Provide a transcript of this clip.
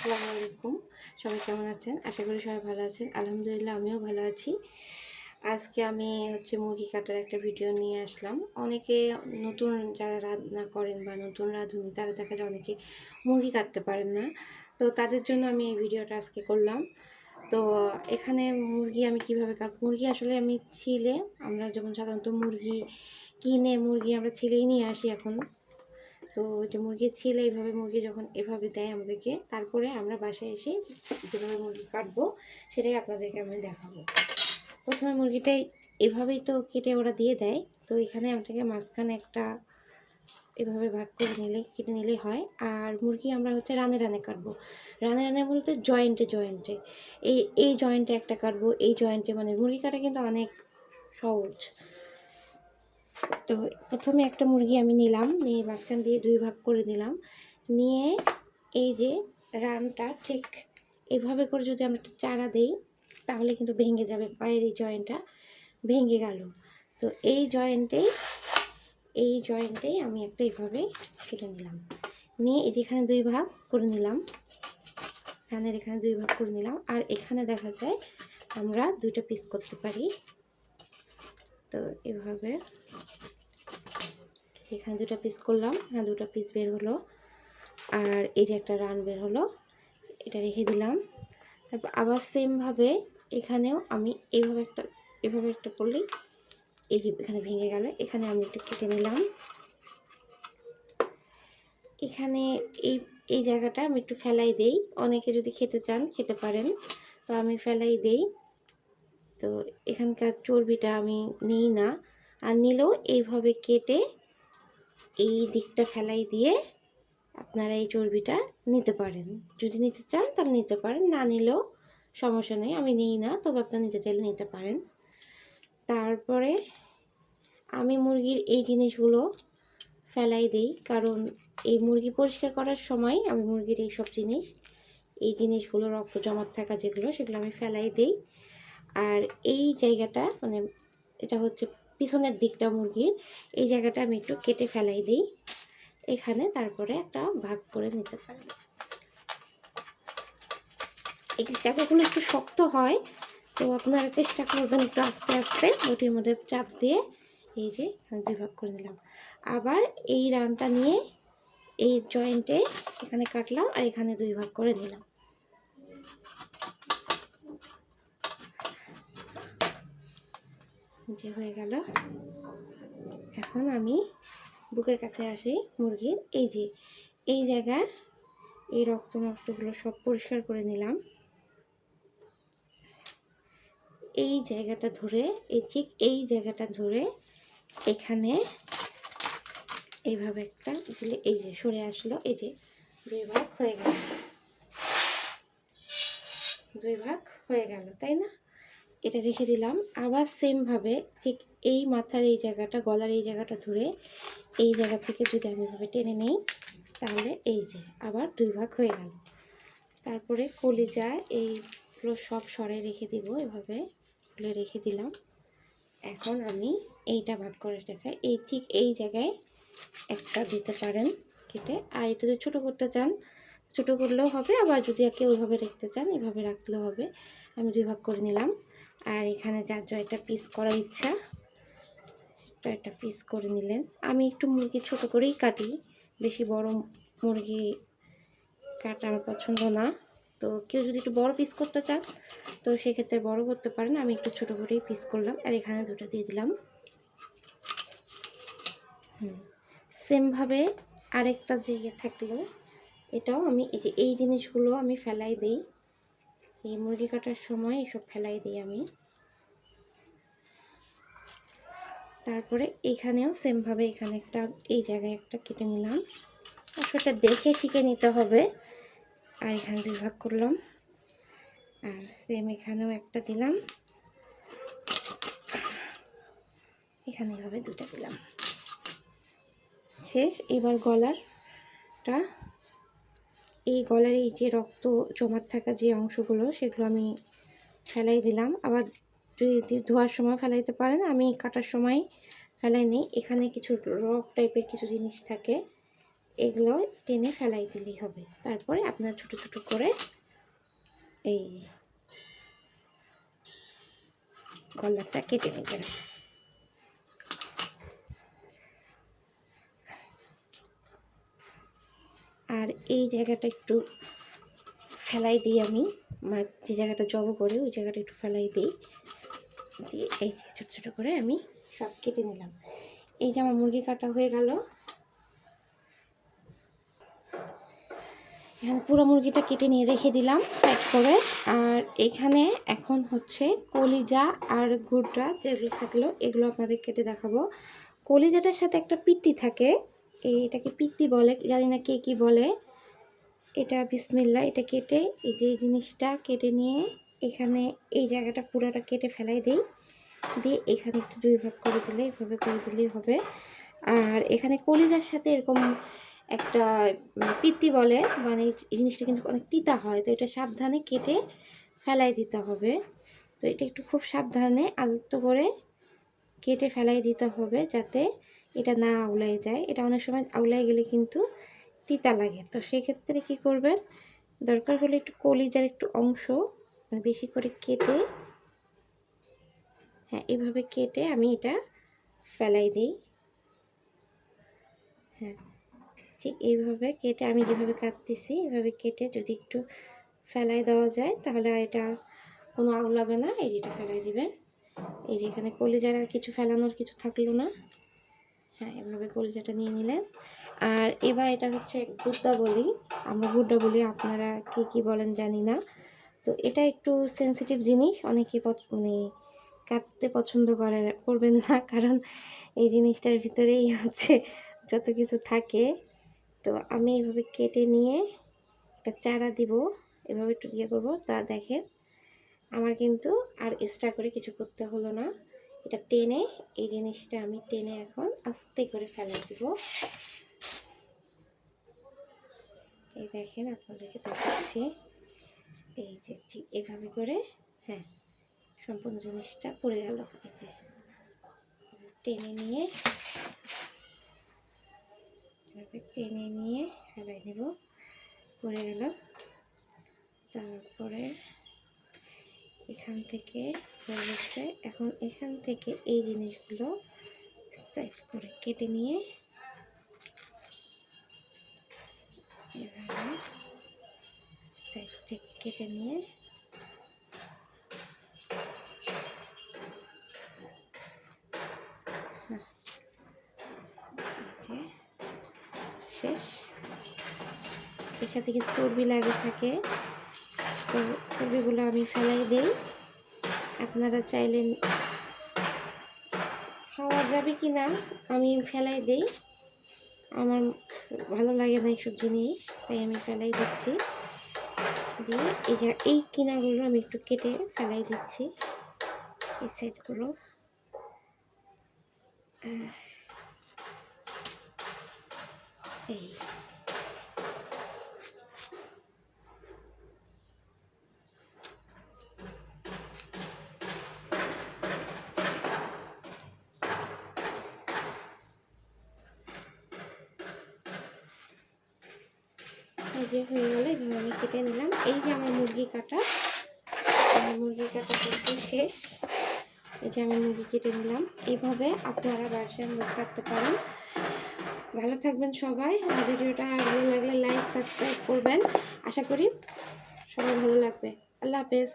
আসসালামু আলাইকুম। সবাই কেমন আছেন? আশা করি সবাই ভালো আছেন। আলহামদুলিল্লাহ, আমিও ভালো আছি। আজকে আমি হচ্ছে মুরগি কাটার একটা ভিডিও নিয়ে আসলাম। অনেকে নতুন যারা রান্না করেন বা নতুন রাঁধুনি, তারা দেখা যায় অনেকে মুরগি কাটতে পারেন না। তো তাদের জন্য আমি এই ভিডিওটা আজকে করলাম। তো এখানে মুরগি আমি কীভাবে কাট মুরগি আসলে আমি ছিলে, আমরা যেমন সাধারণত মুরগি কিনে, মুরগি আমরা ছিলেই নিয়ে আসি এখন। তো যে মুরগি ছিল, এইভাবে মুরগি যখন এভাবে দেয় আমাদেরকে, তারপরে আমরা বাসায় এসে যেভাবে মুরগি কাটবো, সেটাই আপনাদেরকে আমি দেখাবো। প্রথমে মুরগিটাই এভাবেই তো কেটে ওরা দিয়ে দেয়, তো এখানে আমাদেরকে মাঝখানে একটা এভাবে ভাগ করে নিলে, কেটে নিলেই হয়। আর মুরগি আমরা হচ্ছে রানে রানে কাটবো। রানে রানে বলতে জয়েন্টে জয়েন্টে। এই এই জয়েন্টে একটা কাটবো, এই জয়েন্টে মানে মুরগি কাটা কিন্তু অনেক সহজ। তো প্রথমে একটা মুরগি আমি নিলাম, নিয়ে মাঝখান দিয়ে দুই ভাগ করে দিলাম। নিয়ে এই যে রানটা ঠিক এভাবে করে যদি আমরা একটা চারা দেই, তাহলে কিন্তু ভেঙে যাবে পায়ের এই জয়েন্টটা, ভেঙে গেল। তো এই জয়েন্টেই এই জয়েন্টেই আমি একটা এইভাবে কেটে নিলাম। নিয়ে এই যেখানে দুই ভাগ করে নিলাম। রানের এখানে দুই ভাগ করে নিলাম। আর এখানে দেখা যায় আমরা দুটো পিস করতে পারি। তো এভাবে এখানে দুটো পিস করলাম। এখানে দুটো পিস বের হলো। আর এই যে একটা রান বের হলো, এটা রেখে দিলাম। তারপর আবার সেমভাবে এখানেও আমি এইভাবে একটা, এভাবে একটা করলেই এই যে এখানে ভেঙে গেল। এখানে আমি একটু কেটে নিলাম। এখানে এই এই জায়গাটা আমি একটু ফেলাই দেই। অনেকে যদি খেতে চান, খেতে পারেন। তো আমি ফেলাই দেই। তো এখানকার চর্বিটা আমি নিই না। আর নিলেও এইভাবে কেটে এই দিকটা ফেলাই দিয়ে আপনারা এই চর্বিটা নিতে পারেন। যদি নিতে চান তাহলে নিতে পারেন, না নিলেও সমস্যা নেই, আমি নিই না, তবে আপনারা নিতে চাইলে নিতে পারেন। তারপরে আমি মুরগির এই জিনিসগুলো ফেলাই দিই, কারণ এই মুরগি পরিষ্কার করার সময় আমি মুরগির এই সব জিনিস, এই জিনিসগুলো রক্ত জমাট থাকা যেগুলো, সেগুলো আমি ফেলাই দিই। আর এই জায়গাটা মানে এটা হচ্ছে পিছনের দিকটা মুরগির, এই জায়গাটা আমি একটু কেটে ফেলাই দিই। এখানে তারপরে একটা ভাগ করে নিতে পারি। এই জায়গাগুলো একটু শক্ত হয়, তো আপনারা চেষ্টা করবেন একটু আস্তে আস্তে ওটির মধ্যে চাপ দিয়ে এই যে দুই ভাগ করে নিলাম। আবার এই রানটা নিয়ে এই জয়েন্টে এখানে কাটলাম আর এখানে দুই ভাগ করে নিলাম। যে হয়ে গেল। এখন আমি বুকের কাছে আসি মুরগির। এই যে, এই জায়গার এই রক্ত মক্তগুলো সব পরিষ্কার করে নিলাম। এই জায়গাটা ধরে, এই ঠিক এই জায়গাটা ধরে এখানে এইভাবে একটা দিলে এই যে সরে আসলো, এই যে দুই ভাগ হয়ে গেল। দুই ভাগ হয়ে গেল, তাই না? এটা রেখে দিলাম। আবার সেমভাবে ঠিক এই মাথার এই জায়গাটা, গলার এই জায়গাটা ধরে এই জায়গা থেকে যদি আমি এভাবে টেনে নিই, তাহলে এই যে আবার দুই ভাগ হয়ে গেল। তারপরে কলিজা এইগুলো সব সরে রেখে দিব, এভাবে এগুলো রেখে দিলাম। এখন আমি এইটা ভাগ করে দেখাই এই ঠিক এই জায়গায় একটা দিতে পারেন কেটে। আর এটা যদি ছোটো করতে চান, ছোটো করলেও হবে, আবার যদি একে ওইভাবে রাখতে চান, এভাবে রাখলেও হবে। আমি দুই ভাগ করে নিলাম। আর এখানে যার একটা পিস করার ইচ্ছা, সেটা একটা পিস করে নিলেন। আমি একটু মুরগি ছোট করেই কাটি, বেশি বড় মুরগি কাটা আমার পছন্দ না। তো কেউ যদি একটু বড় পিস করতে চান, তো সেক্ষেত্রে বড় করতে পারেন। আমি একটু ছোট করেই পিস করলাম, আর এখানে দুটো দিয়ে দিলাম। হুম সেমভাবে আরেকটা জায়গা থাকল, এটাও আমি এই যে এই জিনিসগুলো আমি ফেলাই দিই। এই মুরগি কাটার সময় এসব ফেলাই দিই আমি। তারপরে এখানেও সেমভাবে এখানে একটা, এই জায়গায় একটা কেটে নিলাম। সেটা দেখে শিখে নিতে হবে। আর এখানে দুই ভাগ করলাম। আর সেম এখানেও একটা দিলাম। এখানে এভাবে দুটা দিলাম। শেষ, এবার গলারটা এই গলার এই যে রক্ত জমাট থাকা যে অংশগুলো, সেগুলো আমি ফেলাই দিলাম। আবার যদি ধোয়ার সময় ফেলাইতে পারেন, আমি কাটার সময় ফেলাই নিই। এখানে কিছু রক টাইপের কিছু জিনিস থাকে, এগুলো টেনে ফেলাই দিলেই হবে। তারপরে আপনার ছোট ছোট করে এই গলাটা কেটে নেবেন আর এই জায়গাটা একটু ফেলাই দিই আমি। মানে যে জায়গাটা জব করে, ওই জায়গাটা একটু ফেলাই দিই। দিয়ে এই যে ছোটো ছোটো করে আমি সব কেটে নিলাম। এই যে আমার মুরগি কাটা হয়ে গেল। এখানে পুরো মুরগিটা কেটে নিয়ে রেখে দিলাম সাইড করে। আর এখানে এখন হচ্ছে কলিজা আর গুড়টা যেগুলো থাকল, এগুলো আপনাদের কেটে দেখাবো। কলিজাটার সাথে একটা পিত্তি থাকে। এটাকে পিত্তি বলে, জানি না কে কী বলে। এটা বিসমিল্লা এটা কেটে এই যে জিনিসটা কেটে নিয়ে এখানে এই জায়গাটা পুরোটা কেটে ফেলাই দিই। দিয়ে এখানে একটু দুই ভাগ করে দিলে, এভাবে করে দিলেই হবে। আর এখানে কলিজার সাথে এরকম একটা মানে পিত্তি বলে মানে জিনিসটা কিন্তু অনেক তিতা হয়, তো এটা সাবধানে কেটে ফেলাই দিতে হবে। তো এটা একটু খুব সাবধানে আলতো করে কেটে ফেলাই দিতে হবে যাতে এটা না আউলাই যায়। এটা অনেক সময় আউলাই গেলে কিন্তু তিতা লাগে। তো সেক্ষেত্রে কি করবেন? দরকার হলে একটু কলিজার একটু অংশ মানে বেশি করে কেটে হ্যাঁ এভাবে কেটে আমি এটা ফেলাই দিই। হ্যাঁ ঠিক এইভাবে কেটে আমি যেভাবে কাটতেছি, এভাবে কেটে যদি একটু ফেলাই দেওয়া যায়, তাহলে আর এটা কোনো আউলাবে না। এই যেটা ফেলাই দিবেন। এই যে এখানে কলিজার আর কিছু ফেলানোর কিছু থাকল না। হ্যাঁ এভাবে কলিজাটা নিয়ে নিলেন। আর এবার এটা হচ্ছে গুদ্দা বলি, আমরা গুদ্দা বলি, আপনারা কি কি বলেন জানি না। তো এটা একটু সেন্সিটিভ জিনিস, অনেকে মানে কাটতে পছন্দ করে, করবেন না, কারণ এই জিনিসটার ভিতরেই হচ্ছে যত কিছু থাকে। তো আমি এইভাবে কেটে নিয়ে একটা চারা দিব, এভাবে একটু ইয়ে করব, তা দেখেন আমার কিন্তু আর এক্সট্রা করে কিছু করতে হলো না। এটা টেনে, এই জিনিসটা আমি টেনে এখন আস্তে করে ফেলে দিব। এই দেখেন, আপনাদেরকে দেখাচ্ছি। এই যে ঠিক এভাবে করে হ্যাঁ সম্পূর্ণ জিনিসটা পড়ে গেল। এই যে টেনে নিয়ে, এভাবে টেনে নিয়ে ফেলাই দেব পড়ে গেল। তারপরে এখান থেকে এখন এখান থেকে এই জিনিসগুলো করে কেটে নিয়ে এভাবে সাইজটা কেটে নিয়ে শেষ। এর সাথে কিছু চর্বি লাগে থাকে? তো চর্বিগুলো আমি ফেলাই দিই। আপনারা চাইলেন খাওয়া যাবে কি না আমি ফেলাই দিই। আমার ভালো লাগে না এইসব জিনিস, তাই আমি ফেলাই দিচ্ছি। দিয়ে এই যে, এই কিনাগুলো আমি একটু কেটে ফেলাই দিচ্ছি এই সাইডগুলো এই। এই যে হয়ে গেল এবার আমি কেটে নিলাম। এই যে আমার মুরগি কাটা মুরগি কাটা কিন্তু শেষ। এই যে আমি মুরগি কেটে নিলাম। এইভাবে আপনারা বাসায় মুখ কাটতে পারেন। ভালো থাকবেন সবাই। আমার ভিডিওটা ভালো লাগলে লাইক সাবস্ক্রাইব করবেন। আশা করি সবাই ভালো লাগবে। আল্লাহ হাফেজ।